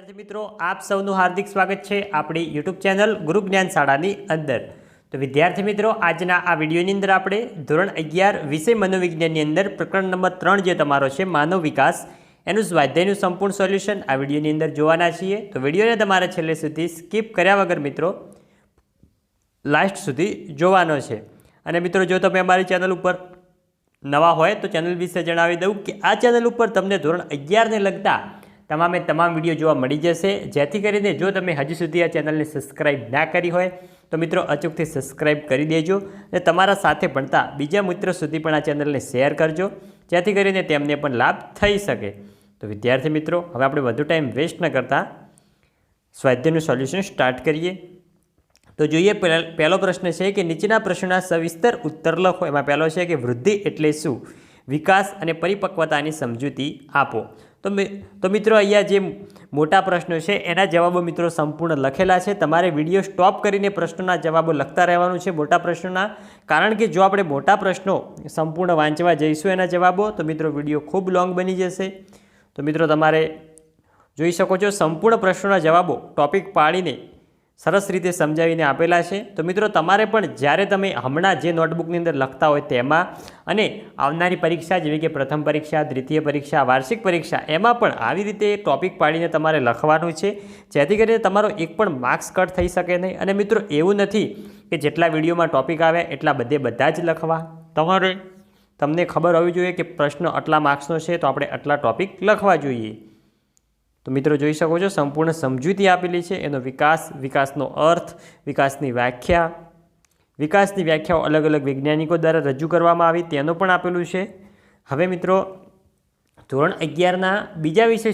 વિદ્યાર્થી મિત્રો, આપ સૌનું હાર્દિક સ્વાગત છે આપણી યુટ્યુબ ચેનલ ગુરુ જ્ઞાન શાળાની અંદર. તો વિદ્યાર્થી મિત્રો, આજના આ વિડીયોની અંદર આપણે ધોરણ અગિયાર વિષય મનોવિજ્ઞાનની અંદર પ્રકરણ નંબર ત્રણ જે તમારો છે, માનવ વિકાસ, એનું સ્વાધ્યાયનું સંપૂર્ણ સોલ્યુશન આ વિડીયોની અંદર જોવાના છીએ. તો વિડીયોને તમારે છેલ્લે સુધી સ્કીપ કર્યા વગર મિત્રો, લાસ્ટ સુધી જોવાનો છે. અને મિત્રો, જો તમે અમારી ચેનલ ઉપર નવા હોય તો ચેનલ વિશે જણાવી દઉં કે આ ચેનલ ઉપર તમને ધોરણ અગિયારને લગતા તમામે તમામ વીડિયો જોવા મળી જશે. જેથી કરીને જો તમે હજી સુધી આ ચેનલને સબસ્ક્રાઇબ ના કરી હોય, તો મિત્રો અચૂકથી સબસ્ક્રાઇબ કરી દેજો અને તમારા સાથે ભણતા બીજા મિત્રો સુધી પણ આ ચેનલને શેર કરજો, જેથી કરીને તેમને પણ લાભ થઈ શકે. તો વિદ્યાર્થી મિત્રો, હવે આપણે વધુ ટાઈમ વેસ્ટ ન કરતા. સ્વાધ્યાયનું સોલ્યુશન સ્ટાર્ટ કરીએ. તો જોઈએ પહેલો પ્રશ્ન છે કે નીચેના પ્રશ્નના સવિસ્તર ઉત્તર લખો. એમાં પહેલો છે કે વૃદ્ધિ એટલે શું? વિકાસ અને પરિપક્વતાની સમજૂતી આપો. તો તો મિત્રો અહીંયા જે મોટા પ્રશ્નો છે, એના જવાબો મિત્રો સંપૂર્ણ લખેલા છે. તમારે વીડિયો સ્ટોપ કરીને પ્રશ્નોના જવાબો લખતા રહેવાનું છે મોટા પ્રશ્નોના. કારણ કે જો આપણે મોટા પ્રશ્નો સંપૂર્ણ વાંચવા જઈશું એના જવાબો, તો મિત્રો વીડિયો ખૂબ લોંગ બની જશે. તો મિત્રો તમારે જોઈ શકો છો સંપૂર્ણ પ્રશ્નોના જવાબો ટોપિક પાડીને સરસ રીતે સમજાવીને આપેલા છે. તો મિત્રો, તમારે પણ જ્યારે તમે હમણાં જે નોટબુકની અંદર લખતા હોય તેમાં અને આવનારી પરીક્ષા, જેવી કે પ્રથમ પરીક્ષા, દ્વિતીય પરીક્ષા, વાર્ષિક પરીક્ષા, એમાં પણ આવી રીતે ટોપિક પાડીને તમારે લખવાનું છે. જેથી કરીને તમારો એક પણ માર્ક્સ કટ થઈ શકે નહીં. અને મિત્રો, એવું નથી કે જેટલા વિડીયોમાં ટોપિક આવે, એટલા બધે બધા જ લખવા. તમારે, તમને ખબર હોવી જોઈએ કે પ્રશ્ન આટલા માર્ક્સનો છે, તો આપણે આટલા ટોપિક લખવા જોઈએ. તો મિત્રો જોઈ શકો છો, સંપૂર્ણ સમજૂતી આપેલી છે. એનો વિકાસ, વિકાસનો અર્થ, વિકાસની વ્યાખ્યા. વિકાસની વ્યાખ્યાઓ અલગ અલગ વૈજ્ઞાનિકો દ્વારા રજૂ કરવામાં આવી, તેનું પણ આપેલું છે. હવે મિત્રો, ધોરણ અગિયારના બીજા વિષય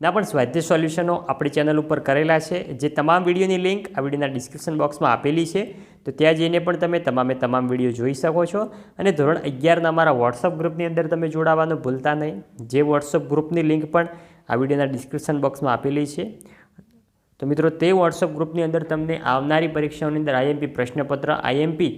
ના, પણ સ્વાધ્યાય સોલ્યુશનો આપણી ચેનલ ઉપર કરેલા છે. જે તમામ વિડીયોની લિંક આ વિડીયોના ડિસ્ક્રિપ્શન બોક્સમાં આપેલી છે. તો ત્યાં જઈને પણ તમે તમામે તમામ વીડિયો જોઈ શકો છો. અને ધોરણ અગિયારના અમારા વોટ્સઅપ ગ્રુપની અંદર તમે જોડાવાનું ભૂલતા નહીં. જે વોટ્સઅપ ગ્રુપની લિંક પણ આ વિડીયોના ડિસ્ક્રિપ્શન બોક્સમાં આપેલી છે. તો મિત્રો, તે વોટ્સઅપ ગ્રુપની અંદર તમને આવનારી પરીક્ષાઓની અંદર આઈએમપી પ્રશ્નપત્ર આઈએમપી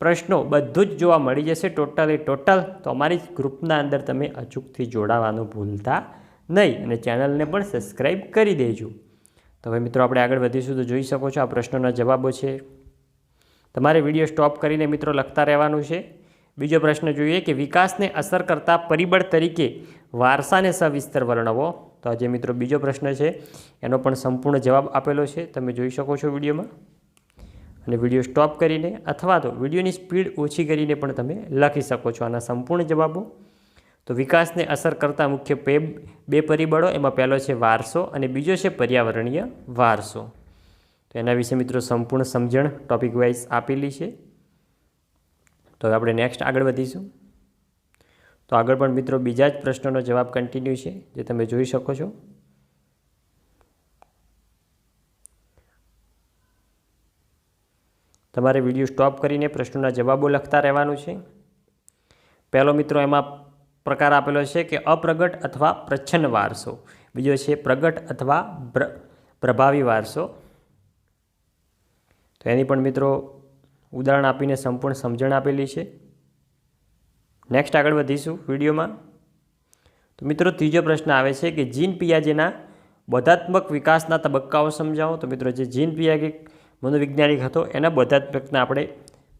પ્રશ્નો બધું જ જોવા મળી જશે ટોટલે ટોટલ તો અમારી ગ્રુપના અંદર તમે અચૂકથી જોડાવાનું ભૂલતા નહીં અને ચેનલને પણ સબસ્ક્રાઈબ કરી દેજો. તો હવે મિત્રો, આપણે આગળ વધીશું તો જોઈ શકો છો આ પ્રશ્નોના જવાબો છે. તમારે વીડિયો સ્ટોપ કરીને મિત્રો લખતા રહેવાનું છે. બીજો પ્રશ્ન જોઈએ કે વિકાસને અસર કરતા પરિબળ તરીકે વારસાને સવિસ્તર વર્ણવો. તો આજે મિત્રો બીજો પ્રશ્ન છે, એનો પણ સંપૂર્ણ જવાબ આપેલો છે, તમે જોઈ શકો છો વિડીયોમાં. અને વીડિયો સ્ટોપ કરીને અથવા તો વિડીયોની સ્પીડ ઓછી કરીને પણ તમે લખી શકો છો આના સંપૂર્ણ જવાબો. તો વિકાસને અસર કરતા મુખ્ય બે બે પરિબળો, એમાં પહેલો છે વારસો અને બીજો છે પર્યાવરણીય વારસો. તો એના વિશે મિત્રો સંપૂર્ણ સમજણ ટોપિક વાઇઝ આપેલી છે. તો હવે આપણે નેક્સ્ટ આગળ વધીશું. તો આગળ પણ મિત્રો બીજા જ પ્રશ્નોનો જવાબ કન્ટિન્યુ છે, જે તમે જોઈ શકો છો. તમારે વીડિયો સ્ટોપ કરીને પ્રશ્નોના જવાબો લખતા રહેવાનું છે. પહેલો મિત્રો એમાં પ્રકાર આપેલો છે કે અપ્રગટ અથવા પ્રચ્છન્ન વારસો. બીજો છે પ્રગટ અથવા પ્રભાવી વારસો. તો એની પણ મિત્રો ઉદાહરણ આપીને સંપૂર્ણ સમજણ આપેલી છે. નેક્સ્ટ આગળ વધીશું વિડીયોમાં. તો મિત્રો, ત્રીજો પ્રશ્ન આવે છે કે જીન પિયાજેના બધાત્મક વિકાસના તબક્કાઓ સમજાવો. તો મિત્રો, જે જીન પિયાજે મનોવૈજ્ઞાનિક હતો, એના બધાત્મકના આપણે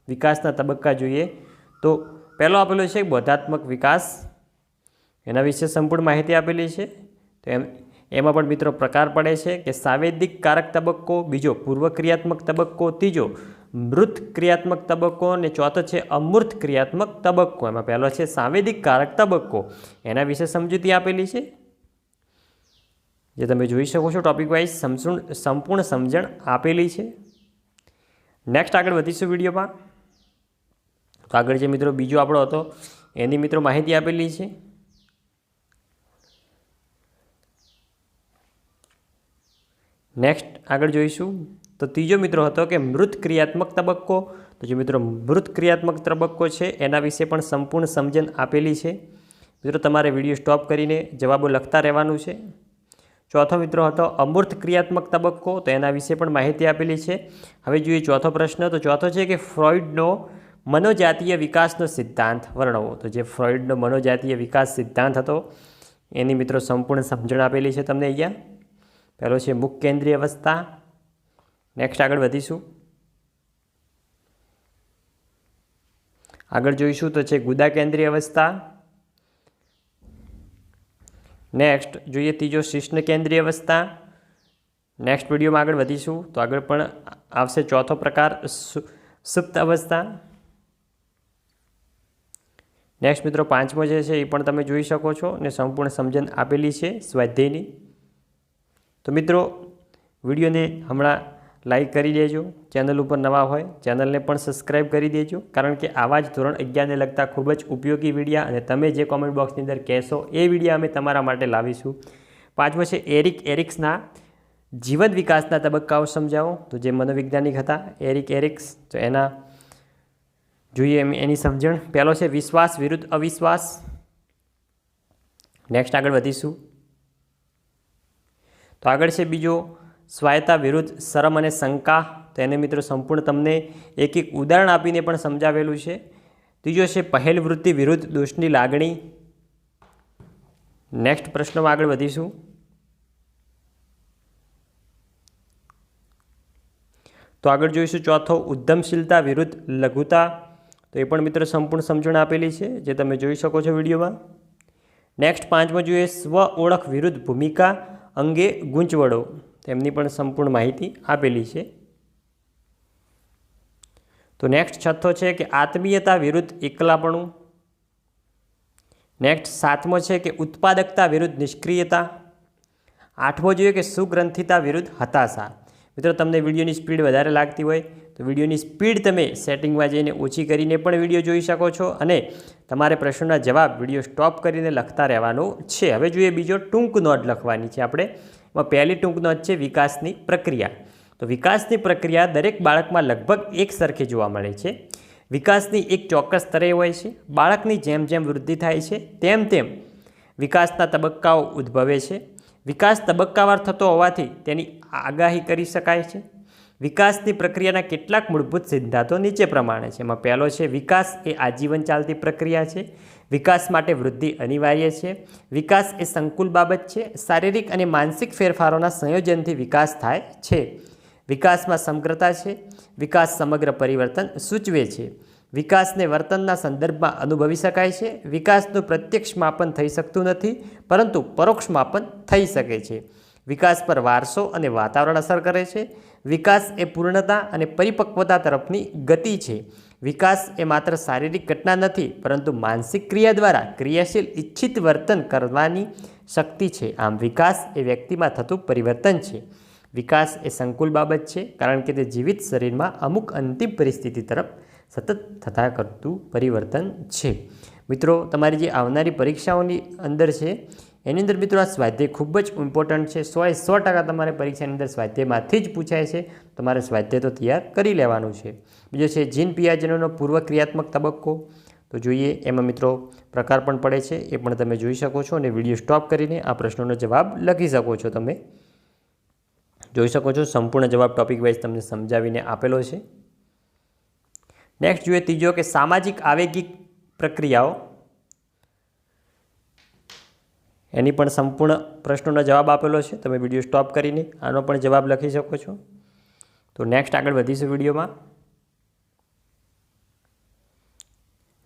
વિકાસના તબક્કા જોઈએ. તો પહેલો આપેલો છે બધાત્મક વિકાસ. એના વિશે સંપૂર્ણ માહિતી આપેલી છે. તો એમ, એમાં પણ મિત્રો પ્રકાર પડે છે કે સાવેદિક કારક તબક્કો, બીજો પૂર્વક્રિયાત્મક તબક્કો, ત્રીજો મૃત ક્રિયાત્મક તબક્કો અને ચોથો છે અમૂર્ત ક્રિયાત્મક તબક્કો. એમાં પહેલો છે સાવેદિક કારક તબક્કો. એના વિશે સમજૂતી આપેલી છે. જે તમે જોઈ શકો છો ટોપિક વાઇઝ સંપૂર્ણ સંપૂર્ણ સમજણ આપેલી છે. નેક્સ્ટ આગળ વધીશું વિડીયોમાં. તો આગળ જે મિત્રો બીજો આપણો હતો, એની મિત્રો માહિતી આપેલી છે. નેક્સ્ટ આગળ જોઈશું. તો ત્રીજો મિત્રો હતો કે મૃત ક્રિયાત્મક તબક્કો. તો જે મિત્રો મૃત ક્રિયાત્મક તબક્કો છે, એના વિશે પણ સંપૂર્ણ સમજણ આપેલી છે. મિત્રો, તમારે વીડિયો સ્ટોપ કરીને જવાબો લખતા રહેવાનું છે. ચોથો મિત્રો હતો અમૂર્ત ક્રિયાત્મક તબક્કો, તો એના વિશે પણ માહિતી આપેલી છે. હવે જોઈએ ચોથો પ્રશ્ન. તો ચોથો છે કે ફ્રોઇડનો મનોજાતીય વિકાસનો સિદ્ધાંત વર્ણવો. તો જે ફ્રોઇડનો મનોજાતીય વિકાસ સિદ્ધાંત હતો, એની મિત્રો સંપૂર્ણ સમજણ આપેલી છે તમને અહીંયા. પહેલો છે મુખ કેન્દ્રીય અવસ્થા. નેક્સ્ટ આગળ વધીશું. આગળ જોઈશું તો છે ગુદા કેન્દ્રીય અવસ્થા. નેક્સ્ટ જોઈએ ત્રીજો શિષ્ણ કેન્દ્રીય અવસ્થા. નેક્સ્ટ વિડીયોમાં આગળ વધીશું તો આગળ પણ આવશે ચોથો પ્રકાર સુપ્ત અવસ્થા. નેક્સ્ટ મિત્રો પાંચમો જે છે એ પણ તમે જોઈ શકો છો ને સંપૂર્ણ સમજણ આપેલી છે સ્વાધ્યાયની. તો મિત્રો વિડીયોને હમણાં લાઈક કરી દેજો, ચેનલ ઉપર નવા હોય, ચેનલને પણ સબસ્ક્રાઈબ કરી દેજો, કારણ કે આવા જ ધોરણ અગિયારને લગતા ખૂબ જ ઉપયોગી વિડીયા અને તમે જે કોમેન્ટ બોક્સની અંદર કહેશો, એ વિડીયા અમે તમારા માટે લાવીશું. પાંચમો છે એરિક એરિક્સના જીવન વિકાસના તબક્કાઓ સમજાવો. તો જે મનોવૈજ્ઞાનિક હતા, એરિક એરિક્સ, તો એના જોઈએ એની સમજણ. પહેલો છે વિશ્વાસ વિરુદ્ધ અવિશ્વાસ. નેક્સ્ટ આગળ વધીશું. તો આગળ છે બીજો સ્વાયત્તા વિરુદ્ધ શરમ અને શંકા તો એને મિત્રો સંપૂર્ણ તમને એક એક ઉદાહરણ આપીને પણ સમજાવેલું છે. ત્રીજો છે પહેલ વૃત્તિ વિરુદ્ધ દોષની લાગણી. નેક્સ્ટ પ્રશ્નમાં આગળ વધીશું. તો આગળ જોઈશું ચોથો, ઉદ્યમશીલતા વિરુદ્ધ લઘુતા. તો એ પણ મિત્રો સંપૂર્ણ સમજણ આપેલી છે, જે તમે જોઈ શકો છો વિડીયોમાં. નેક્સ્ટ પાંચમો જોઈએ સ્વ ઓળખ વિરુદ્ધ ભૂમિકા અંગે ગૂંચવડો તેમની પણ સંપૂર્ણ માહિતી આપેલી છે. તો નેક્સ્ટ છઠ્ઠો છે કે આત્મીયતા વિરુદ્ધ એકલાપણું. નેક્સ્ટ સાતમો છે કે ઉત્પાદકતા વિરુદ્ધ નિષ્ક્રિયતા. આઠમો જોઈએ કે સુગ્રંથિતા વિરુદ્ધ હતાશા. મિત્રો, તમને વિડીયોની સ્પીડ વધારે લાગતી હોય તો વિડીયોની સ્પીડ તમે સેટિંગમાં જઈને ઓછી કરીને પણ વીડિયો જોઈ શકો છો અને તમારે પ્રશ્નોના જવાબ વીડિયો સ્ટોપ કરીને લખતા રહેવાનો છે. હવે જોઈએ બીજો ટૂંક નોટ લખવાની છે આપણે. એમાં પહેલી ટૂંકનો જ છે વિકાસની પ્રક્રિયા. તો વિકાસની પ્રક્રિયા દરેક બાળકમાં લગભગ એક સરખી જોવા મળે છે. વિકાસની એક ચોક્કસ સ્તરે હોય છે. બાળકની જેમ જેમ વૃદ્ધિ થાય છે, તેમ તેમ વિકાસના તબક્કાઓ ઉદ્ભવે છે. વિકાસ તબક્કાવાર થતો હોવાથી તેની આગાહી કરી શકાય છે. વિકાસની પ્રક્રિયાના કેટલાક મૂળભૂત સિદ્ધાંતો નીચે પ્રમાણે છે. એમાં પહેલો છે, વિકાસ એ આજીવન ચાલતી પ્રક્રિયા છે. વિકાસ માટે વૃદ્ધિ અનિવાર્ય છે. વિકાસ એ સંકુલ બાબત છે. શારીરિક અને માનસિક ફેરફારોના સંયોજનથી વિકાસ થાય છે. વિકાસમાં સમગ્રતા છે. વિકાસ સમગ્ર પરિવર્તન સૂચવે છે. વિકાસને વર્તનના સંદર્ભમાં અનુભવી શકાય છે. વિકાસનું પ્રત્યક્ષ માપન થઈ શકતું નથી, પરંતુ પરોક્ષ માપન થઈ શકે છે. વિકાસ પર વારસો અને વાતાવરણ અસર કરે છે. વિકાસ એ પૂર્ણતા અને પરિપક્વતા તરફની ગતિ છે. વિકાસ એ માત્ર શારીરિક ઘટના નથી, પરંતુ માનસિક ક્રિયા દ્વારા ક્રિયાશીલ ઇચ્છિત વર્તન કરવાની શક્તિ છે. આમ વિકાસ એ વ્યક્તિમાં થતું પરિવર્તન છે. વિકાસ એ સંકુલ બાબત છે, કારણ કે તે જીવિત શરીરમાં અમુક અંતિમ પરિસ્થિતિ તરફ સતત થતા કરતું પરિવર્તન છે. મિત્રો, તમારી જે આવનારી પરીક્ષાઓની અંદર છે એની અંદર મિત્રો આ સ્વાધ્યાય ખૂબ જ ઇમ્પોર્ટન્ટ છે. સો સો ટકા તમારે પરીક્ષાની અંદર સ્વાધ્યાયમાંથી જ પૂછાય છે. તમારે સ્વાધ્યાય તો તૈયાર કરી લેવાનું છે. બીજો છે જીન પિયાજનોનો પૂર્વ ક્રિયાત્મક તબક્કો. તો જોઈએ એમાં મિત્રો પ્રકાર પણ પડે છે. એ પણ તમે જોઈ શકો છો અને વીડિયો સ્ટોપ કરીને આ પ્રશ્નોનો જવાબ લખી શકો છો તમે. જોઈ શકો છો સંપૂર્ણ જવાબ ટોપિક વાઇઝ તમને સમજાવીને આપેલો છે. નેક્સ્ટ જોઈએ ત્રીજો કે સામાજિક આવેગિક પ્રક્રિયાઓ. એની પણ સંપૂર્ણ પ્રશ્નોનો જવાબ આપેલો છે. તમે વીડિયો સ્ટોપ કરીને આનો પણ જવાબ લખી શકો છો. તો નેક્સ્ટ આગળ વધીશું વિડીયોમાં.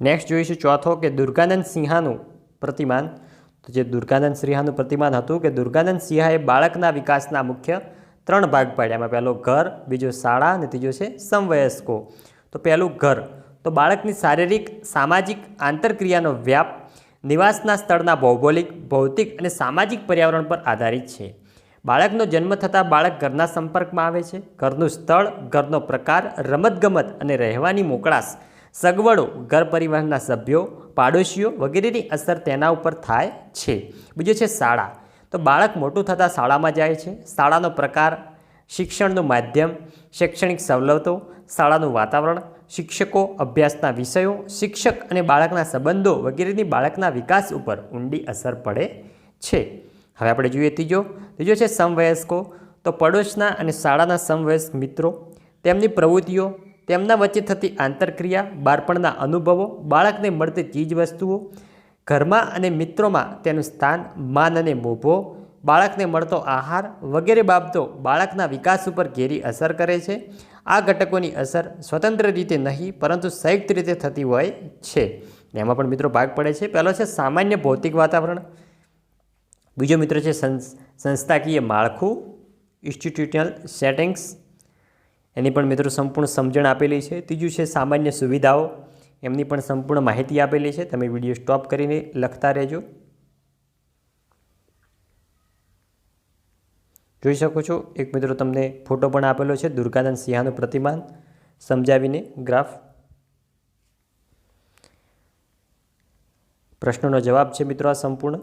નેક્સ્ટ જોઈશું ચોથો કે દુર્ગાનંદ સિંહાનું પ્રતિમાન. તો જે દુર્ગાનંદ સિંહાનું પ્રતિમાન હતું કે દુર્ગાનંદ સિંહાએ બાળકના વિકાસના મુખ્ય ત્રણ ભાગ પાડ્યા. એમાં પહેલો ઘર, બીજો શાળા અને ત્રીજો છે સમવયસ્કો. તો પહેલું ઘર. તો બાળકની શારીરિક, સામાજિક, આંતરક્રિયાનો વ્યાપ નિવાસના સ્થળના ભૌગોલિક, ભૌતિક અને સામાજિક પર્યાવરણ પર આધારિત છે. બાળકનો જન્મ થતાં બાળક ઘરના સંપર્કમાં આવે છે. ઘરનું સ્થળ, ઘરનો પ્રકાર, રમતગમત અને રહેવાની મોકળાશ, સગવડો, ઘર પરિવારના સભ્યો, પાડોશીઓ વગેરેની અસર તેના ઉપર થાય છે. બીજું છે શાળા. તો બાળક મોટું થતાં શાળામાં જાય છે. શાળાનો પ્રકાર, શિક્ષણનું માધ્યમ, શૈક્ષણિક સવલતો, શાળાનું વાતાવરણ શિક્ષકો અભ્યાસના વિષયો, શિક્ષક અને બાળકના સંબંધો વગેરેની બાળકના વિકાસ ઉપર ઊંડી અસર પડે છે. હવે આપણે જોઈએ ત્રીજો. ત્રીજો છે સમવયસ્કો. તો પડોશના અને શાળાના સમવયસ્ક મિત્રો, તેમની પ્રવૃત્તિઓ, તેમના વચ્ચે થતી આંતરક્રિયા, બાળપણના અનુભવો, બાળકને મળતી ચીજવસ્તુઓ, ઘરમાં અને મિત્રોમાં તેનું સ્થાન, માન અને મોભો, બાળકને મળતો આહાર વગેરે બાબતો બાળકના વિકાસ ઉપર ઘેરી અસર કરે છે. આ ઘટકોની અસર સ્વતંત્ર રીતે નહીં, પરંતુ સંયુક્ત રીતે થતી હોય છે. એમાં પણ મિત્રો ભાગ પડે છે. પહેલો છે સામાન્ય ભૌતિક વાતાવરણ. બીજો મિત્રો છે સંસ- સંસ્થાકીય માળખું ઇન્સ્ટિટ્યુશનલ સેટિંગ્સ એની પણ મિત્રો સંપૂર્ણ સમજણ આપેલી છે. ત્રીજું છે સામાન્ય સુવિધાઓ. એમની પણ સંપૂર્ણ માહિતી આપેલી છે. તમે વીડિયો સ્ટોપ કરીને લખતા રહેજો. જોઈ શકો છો, એક મિત્રો તમને ફોટો પણ આપેલો છે, દુર્ગાનંદ સિંહાનું પ્રતિમાન. સમજાવીને ગ્રાફ. પ્રશ્નોનો જવાબ છે મિત્રો આ સંપૂર્ણ.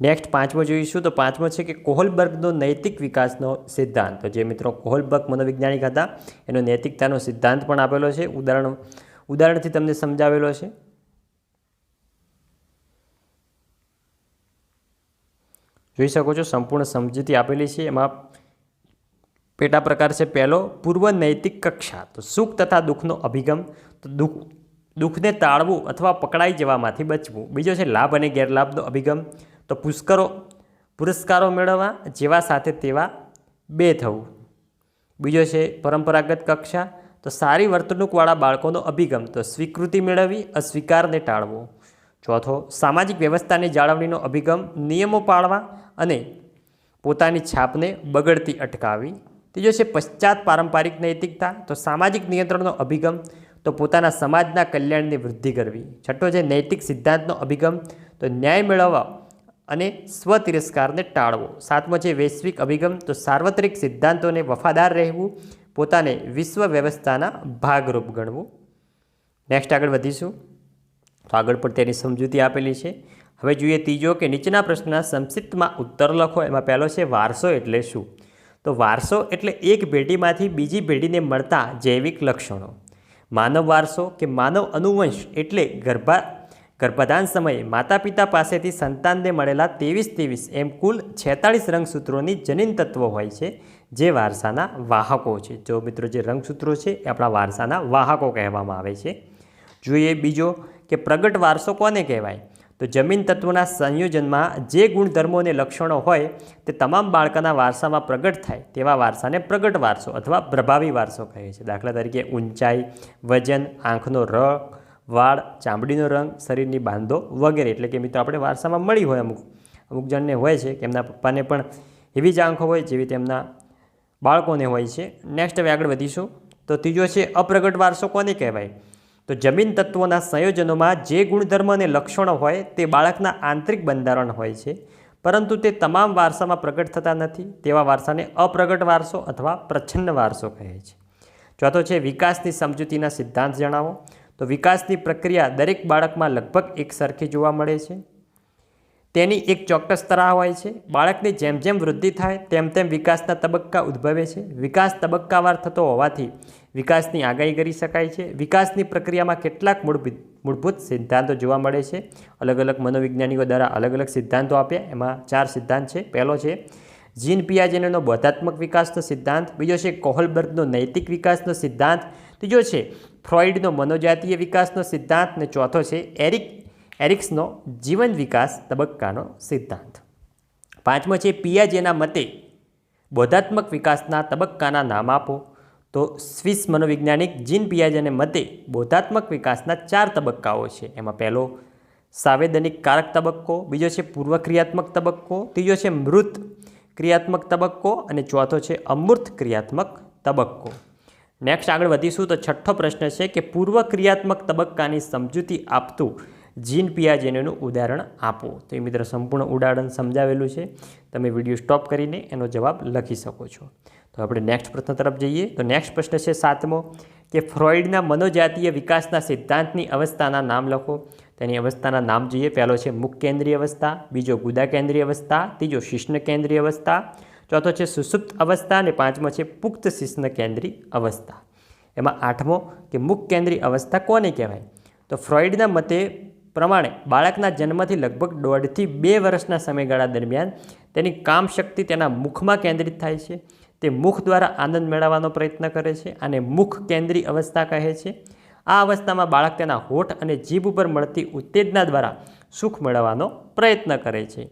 નેક્સ્ટ પાંચમો જોઈશું તો પાંચમો છે કે કોહલબર્ગનો નૈતિક વિકાસનો સિદ્ધાંત. તો જે મિત્રો કોહલબર્ગ મનોવૈજ્ઞાનિક હતા, એનો નૈતિકતાનો સિદ્ધાંત પણ આપેલો છે. ઉદાહરણ, ઉદાહરણથી તમને સમજાવેલો છે. જોઈ શકો છો, સંપૂર્ણ સમજૂતી આપેલી છે. એમાં પેટા પ્રકાર છે, પહેલો, પૂર્વ નૈતિક કક્ષા. તો સુખ તથા દુઃખનો અભિગમ. તો દુઃખ, દુઃખને ટાળવું અથવા પકડાઈ જવામાંથી બચવું. બીજો છે, લાભ અને ગેરલાભનો અભિગમ. તો પુષ્કરો, પુરસ્કારો મેળવવા જેવા સાથે તેવા બે થવું. બીજો છે, પરંપરાગત કક્ષા. તો સારી વર્તણૂકવાળા બાળકોનો અભિગમ. તો સ્વીકૃતિ મેળવવી, અસ્વીકારને ટાળવો. ચોથો, સામાજિક વ્યવસ્થાની જાળવણીનો અભિગમ. નિયમો પાળવા અને પોતાની છાપને બગડતી અટકાવવી ત્રીજો છે પશ્ચાત પારંપરિક નૈતિકતા. તો સામાજિક નિયંત્રણનો અભિગમ. તો પોતાના સમાજના કલ્યાણની વૃદ્ધિ કરવી. છઠ્ઠો છે નૈતિક સિદ્ધાંતનો અભિગમ. તો ન્યાય મેળવવા અને સ્વતિરસ્કારને ટાળવો. સાતમો છે વૈશ્વિક અભિગમ. તો સાર્વત્રિક સિદ્ધાંતોને વફાદાર રહેવું. પોતાને વિશ્વ વ્યવસ્થાના ભાગરૂપ ગણવું. નેક્સ્ટ આગળ વધીશું. તો આગળ પણ તેની સમજૂતી આપેલી છે. હવે જોઈએ ત્રીજો કે નીચેના પ્રશ્નના સંક્ષિપ્તમાં ઉત્તર લખો. એમાં પહેલો છે વારસો એટલે શું? તો વારસો એટલે એક પેઢીમાંથી બીજી પેઢીને મળતા જૈવિક લક્ષણો. માનવ વારસો કે માનવ અનુવંશ એટલે ગર્ભા, ગર્ભાધાન સમયે માતા પિતા પાસેથી સંતાનને મળેલા ત્રેવીસ ત્રેવીસ એમ કુલ છેતાળીસ રંગસૂત્રોની જનીન તત્વો હોય છે, જે વારસાના વાહકો છે. જો મિત્રો જે રંગસૂત્રો છે એ આપણા વારસાના વાહકો કહેવામાં આવે છે. જોઈએ બીજો કે પ્રગટ વારસો કોને કહેવાય? તો જમીન તત્વોના સંયોજનમાં જે ગુણધર્મો અને લક્ષણો હોય, તે તમામ બાળકના વારસામાં પ્રગટ થાય, તેવા વારસાને પ્રગટ વારસો અથવા પ્રભાવી વારસો કહે છે. દાખલા તરીકે ઊંચાઈ, વજન, આંખનો રંગ, વાળ, ચામડીનો રંગ, શરીરની બાંધો વગેરે. એટલે કે મિત્રો, આપણે વારસામાં મળી હોય અમુક અમુક જણને હોય છે કે એમના પપ્પાને પણ એવી જ આંખો હોય જેવી તેમના બાળકોને હોય છે. નેક્સ્ટ હવે આગળ વધીશું. તો ત્રીજો છે અપ્રગટ વારસો કોને કહેવાય? તો જમીન તત્વોના સંયોજનોમાં જે ગુણધર્મ અને લક્ષણો હોય તે બાળકના આંતરિક બંધારણ હોય છે. પરંતુ તે તમામ વારસામાં પ્રગટ થતા નથી. તેવા વારસાને અપ્રગટ વારસો અથવા પ્રચ્છન્ન વારસો કહે છે. ચોથો છે, વિકાસની સમજૂતીના સિદ્ધાંત જણાવો. તો વિકાસની પ્રક્રિયા દરેક બાળકમાં લગભગ એકસરખી જોવા મળે છે. તેની એક ચોક્કસ તરાહ હોય છે. બાળકની જેમ જેમ વૃદ્ધિ થાય, તેમ તેમ વિકાસના તબક્કા ઉદ્ભવે છે. વિકાસ તબક્કાવાર થતો હોવાથી વિકાસની આગાહી કરી શકાય છે. વિકાસની પ્રક્રિયામાં કેટલાક મૂળભૂત મૂળભૂત સિદ્ધાંતો જોવા મળે છે. અલગ અલગ મનોવૈજ્ઞાનિકો દ્વારા અલગ અલગ સિદ્ધાંતો આપ્યા. એમાં ચાર સિદ્ધાંત છે. પહેલો છે, જીન પિયાજેનેનો બોધાત્મક વિકાસનો સિદ્ધાંત. બીજો છે, કોહલબર્ગનો નૈતિક વિકાસનો સિદ્ધાંત. ત્રીજો છે ફ્રોઇડનો મનોજાતીય વિકાસનો સિદ્ધાંત. અને ચોથો છે, એરિક, એરિક્સનો જીવન વિકાસ તબક્કાનો સિદ્ધાંત. પાંચમો છે, પિયાજેના મતે બોધાત્મક વિકાસના તબક્કાના નામ આપો. તો સ્વિસ મનોવૈજ્ઞાનિક જીન પિયાજેને મતે બોધાત્મક વિકાસના ચાર તબક્કાઓ છે. એમાં પહેલો સાવેદનિક કારક તબક્કો, બીજો છે પૂર્વક્રિયાત્મક તબક્કો, ત્રીજો છે મૃત ક્રિયાત્મક તબક્કો અને ચોથો છે અમૂર્ત ક્રિયાત્મક તબક્કો. નેક્સ્ટ આગળ વધીશું તો છઠ્ઠો પ્રશ્ન છે કે પૂર્વ ક્રિયાત્મક તબક્કાની સમજૂતી આપતું જીન પિયાજેનનું ઉદાહરણ આપો. તો એ મિત્ર સંપૂર્ણ ઉદાહરણ સમજાવેલું છે. તમે વીડિયો સ્ટોપ કરીને એનો જવાબ લખી શકો છો. તો આપણે નેક્સ્ટ પ્રશ્ન તરફ જઈએ. તો નેક્સ્ટ પ્રશ્ન છે સાતમો, કે ફ્રોઇડના મનોજાતીય વિકાસના સિદ્ધાંતની અવસ્થાના નામ લખો. તેની અવસ્થાના નામ જોઈએ. પહેલો છે મુખ કેન્દ્રીય અવસ્થા, બીજો ગુદા કેન્દ્રીય અવસ્થા, ત્રીજો શિષ્ણ કેન્દ્રીય અવસ્થા, ચોથો છે સુસુપ્ત અવસ્થા અને પાંચમો છે પુખ્ત શિષ્ણ કેન્દ્રીય અવસ્થા. એમાં આઠમો, કે મુખ કેન્દ્રીય અવસ્થા કોને કહેવાય? તો ફ્રોઇડના મતે પ્રમાણે બાળકના જન્મથી લગભગ દોઢથી બે વર્ષના સમયગાળા દરમિયાન તેની કામશક્તિ તેના મુખમાં કેન્દ્રિત થાય છે. તે મુખ દ્વારા આનંદ મેળવવાનો પ્રયત્ન કરે છે અને મુખ કેન્દ્રી અવસ્થા કહે છે. આ અવસ્થામાં બાળક તેના હોઠ અને જીભ ઉપર મળતી ઉત્તેજના દ્વારા સુખ મેળવવાનો પ્રયત્ન કરે છે.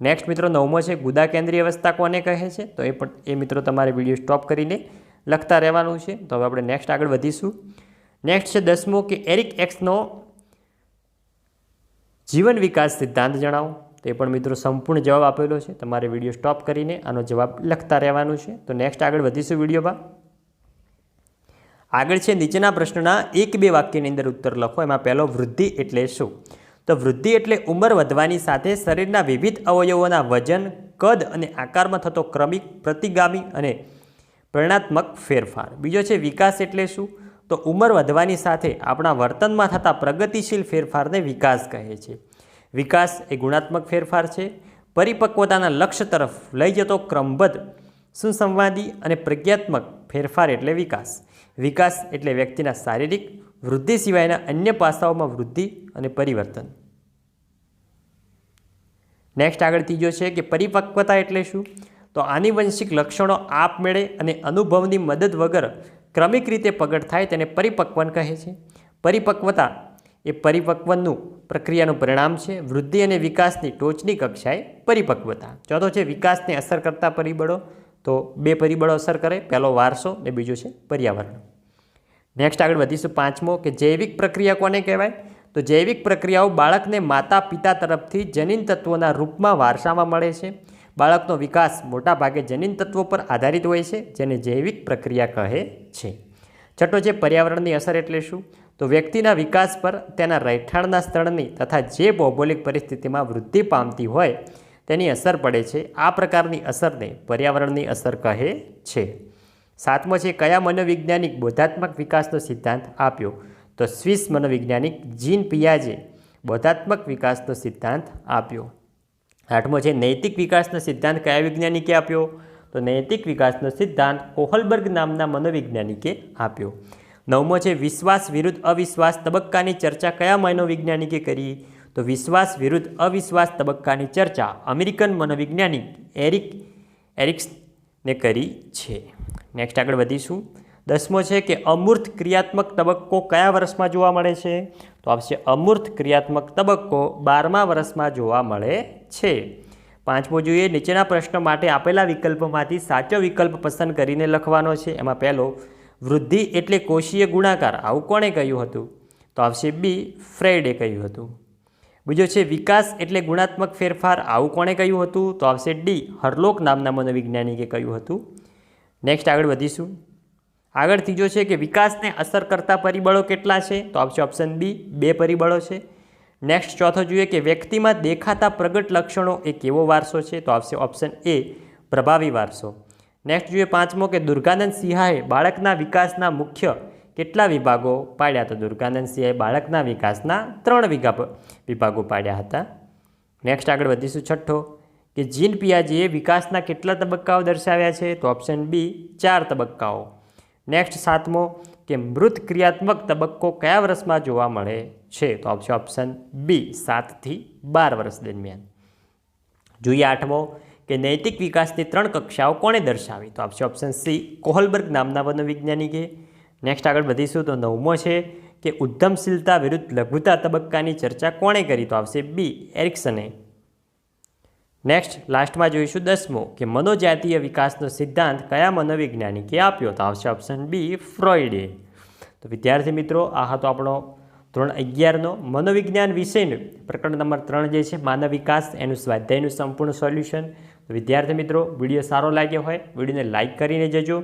નેક્સ્ટ મિત્રો, નવમો છે, ગુદા કેન્દ્રીય અવસ્થા કોને કહે છે? તો એ પણ, એ મિત્રો તમારે વીડિયો સ્ટોપ કરીને લખતા રહેવાનું છે. તો હવે આપણે નેક્સ્ટ આગળ વધીશું. નેક્સ્ટ છે, દસમો કે એરિક એક્સનો જીવન વિકાસ સિદ્ધાંત જણાવો. તે પણ મિત્રો સંપૂર્ણ જવાબ આપેલો છે. તમારે વીડિયો સ્ટોપ કરીને આનો જવાબ લખતા રહેવાનું છે. તો નેક્સ્ટ આગળ વધીશું વિડીયોમાં આગળ છે નીચેના પ્રશ્નના એક બે વાક્યની અંદર ઉત્તર લખો. એમાં પહેલો વૃદ્ધિ એટલે શું? તો વૃદ્ધિ એટલે ઉંમર વધવાની સાથે શરીરના વિવિધ અવયવોના વજન, કદ અને આકારમાં થતો ક્રમિક પ્રતિગામી અને પરિણાત્મક ફેરફાર. બીજો છે વિકાસ એટલે શું? તો ઉંમર વધવાની સાથે આપણા વર્તનમાં થતા પ્રગતિશીલ ફેરફારને વિકાસ કહે છે. વિકાસ એ ગુણાત્મક ફેરફાર છે. પરિપક્વતાના લક્ષ્ય તરફ લઈ જતો ક્રમબદ્ધ, સુસંવાદી અને પ્રજ્ઞાત્મક ફેરફાર એટલે વિકાસ. વિકાસ એટલે વ્યક્તિના શારીરિક વૃદ્ધિ સિવાયના અન્ય પાસાઓમાં વૃદ્ધિ અને પરિવર્તન. નેક્સ્ટ આગળ ત્રીજો છે કે પરિપક્વતા એટલે શું? તો આનુવંશિક લક્ષણો આપમેળે અને અનુભવની મદદ વગર ક્રમિક રીતે પ્રગટ થાય તેને પરિપક્વન કહે છે. પરિપક્વતા એ પરિપક્વનનું પ્રક્રિયાનું પરિણામ છે. વૃદ્ધિ અને વિકાસની ટોચની કક્ષાએ પરિપક્વતા. ચોથો છે, વિકાસને અસર કરતા પરિબળો. તો બે પરિબળો અસર કરે. પહેલો વારસો ને બીજો છે, પર્યાવરણ. નેક્સ્ટ આગળ વધીશું પાંચમો, કે જૈવિક પ્રક્રિયા કોને કહેવાય? તો જૈવિક પ્રક્રિયાઓ બાળકને માતા પિતા તરફથી જનીન તત્વોના રૂપમાં વારસામાં મળે છે. બાળકનો વિકાસ મોટાભાગે જનીન તત્વો પર આધારિત હોય છે, જેને જૈવિક પ્રક્રિયા કહે છે. છઠ્ઠો છે, પર્યાવરણની અસર એટલે શું? તો વ્યક્તિના વિકાસ પર તેના રહેઠાણના સ્થળની તથા જે ભૌગોલિક પરિસ્થિતિમાં વૃદ્ધિ પામતી હોય તેની અસર પડે છે. આ પ્રકારની અસરને પર્યાવરણની અસર કહે છે. સાતમો છે, કયા મનોવૈજ્ઞાનિક બોધાત્મક વિકાસનો સિદ્ધાંત આપ્યો? તો સ્વિસ મનોવૈજ્ઞાનિક જીન પિયાજે બોધાત્મક વિકાસનો સિદ્ધાંત આપ્યો. આઠમો છે, નૈતિક વિકાસનો સિદ્ધાંત કયા વૈજ્ઞાનિકે આપ્યો? તો નૈતિક વિકાસનો સિદ્ધાંત કોહલબર્ગ નામના મનોવૈજ્ઞાનિકે આપ્યો. નવમો છે, વિશ્વાસ વિરુદ્ધ અવિશ્વાસ તબક્કાની ચર્ચા કયા મનોવૈજ્ઞાનિકે કરી? તો વિશ્વાસ વિરુદ્ધ અવિશ્વાસ તબક્કાની ચર્ચા અમેરિકન મનોવૈજ્ઞાનિક એરિક એરિક્સને કરી છે. નેક્સ્ટ આગળ વધીશું. દસમો છે કે અમૂર્ત ક્રિયાત્મક તબક્કો કયા વર્ષમાં જોવા મળે છે? તો આવશે અમૂર્ત ક્રિયાત્મક તબક્કો બારમા વર્ષમાં જોવા મળે છે. પાંચમો જોઈએ, નીચેના પ્રશ્નો માટે આપેલા વિકલ્પોમાંથી સાચો વિકલ્પ પસંદ કરીને લખવાનો છે. એમાં પહેલો વૃદ્ધિ એટલે કોષીય ગુણાકાર. આવું કોણે કહ્યું હતું? તો આવશે બી ફ્રેડે કહ્યું હતું. બીજો છે વિકાસ એટલે ગુણાત્મક ફેરફાર. આવું કોણે કહ્યું હતું? તો આવશે ડી હરલોક નામના મનોવૈજ્ઞાનિકે કહ્યું હતું. નેક્સ્ટ આગળ વધીશું. આગળ ત્રીજો છે કે વિકાસને અસર કરતા પરિબળો કેટલા છે? તો આવશે ઓપ્શન બી, બે પરિબળો છે. નેક્સ્ટ ચોથો જોઈએ કે વ્યક્તિમાં દેખાતા પ્રગટ લક્ષણો એ કેવો વારસો છે? તો આવશે ઓપ્શન એ પ્રભાવી વારસો. નેક્સ્ટ જોઈએ પાંચમો કે દુર્ગાનંદ સિંહાએ બાળકના વિકાસના મુખ્ય કેટલા વિભાગો પાડ્યા તો દુર્ગાનંદ સિંહાએ બાળકના વિકાસના ત્રણ વિભાગ વિભાગો પાડ્યા હતા. નેક્સ્ટ આગળ વધીશું છઠ્ઠો, કે જીન પિયાજીએ વિકાસના કેટલા તબક્કાઓ દર્શાવ્યા છે તો ઓપ્શન બી ચાર તબક્કાઓ. નેક્સ્ટ સાતમો, કે મૃત ક્રિયાત્મક તબક્કો કયા વર્ષમાં જોવા મળે છે તો આવશે ઓપ્શન બી સાતથી બાર વર્ષ દરમિયાન. જોઈએ આઠમો કે નૈતિક વિકાસની ત્રણ કક્ષાઓ કોણે દર્શાવી? તો આપશે ઓપ્શન સી કોહલબર્ગ નામના મનોવૈજ્ઞાનિકે નેક્સ્ટ આગળ વધીશું તો નવમો છે કે ઉદ્યમશીલતા વિરુદ્ધ લઘુતા તબક્કાની ચર્ચા કોણે કરી? તો આવશે બી એરિક્સને. નેક્સ્ટ લાસ્ટમાં જોઈશું દસમો કે મનોજાતીય વિકાસનો સિદ્ધાંત કયા મનોવૈજ્ઞાનિકે આપ્યો? તો આવશે ઓપ્શન બી ફ્રોઇડે. તો વિદ્યાર્થી મિત્રો, આ હતો આપણો ધોરણ અગિયારનો મનોવિજ્ઞાન વિષયનું પ્રકરણ નંબર ત્રણ જે છે, માનવ વિકાસ, એનું સ્વાધ્યાયનું સંપૂર્ણ સોલ્યુશન. વિદ્યાર્થી મિત્રો, વીડિયો સારો લાગ્યો હોય, વિડીયોને લાઇક કરીને જજો.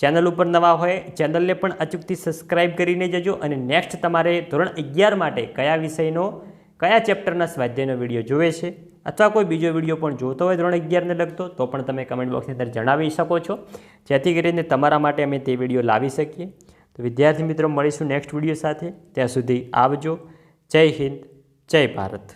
ચેનલ ઉપર નવા હોય, ચેનલને પણ અચૂકથી સબસ્ક્રાઇબ કરીને જજો અને નેક્સ્ટ તમારે ધોરણ અગિયાર માટે કયા વિષયનો, કયા ચેપ્ટરના સ્વાધ્યાયનો વીડિયો જોવે છે અથવા કોઈ બીજો વીડિયો પણ જોતો હોય ધોરણ અગિયારને લગતો, તો પણ તમે કમેન્ટ બોક્સની અંદર જણાવી શકો છો. જેથી કરીને તમારા માટે અમે તે વીડિયો લાવી શકીએ. તો વિદ્યાર્થી મિત્રો, મળીશું નેક્સ્ટ વીડિયો સાથે. ત્યાં સુધી આવજો. જય હિન્દ, જય ભારત.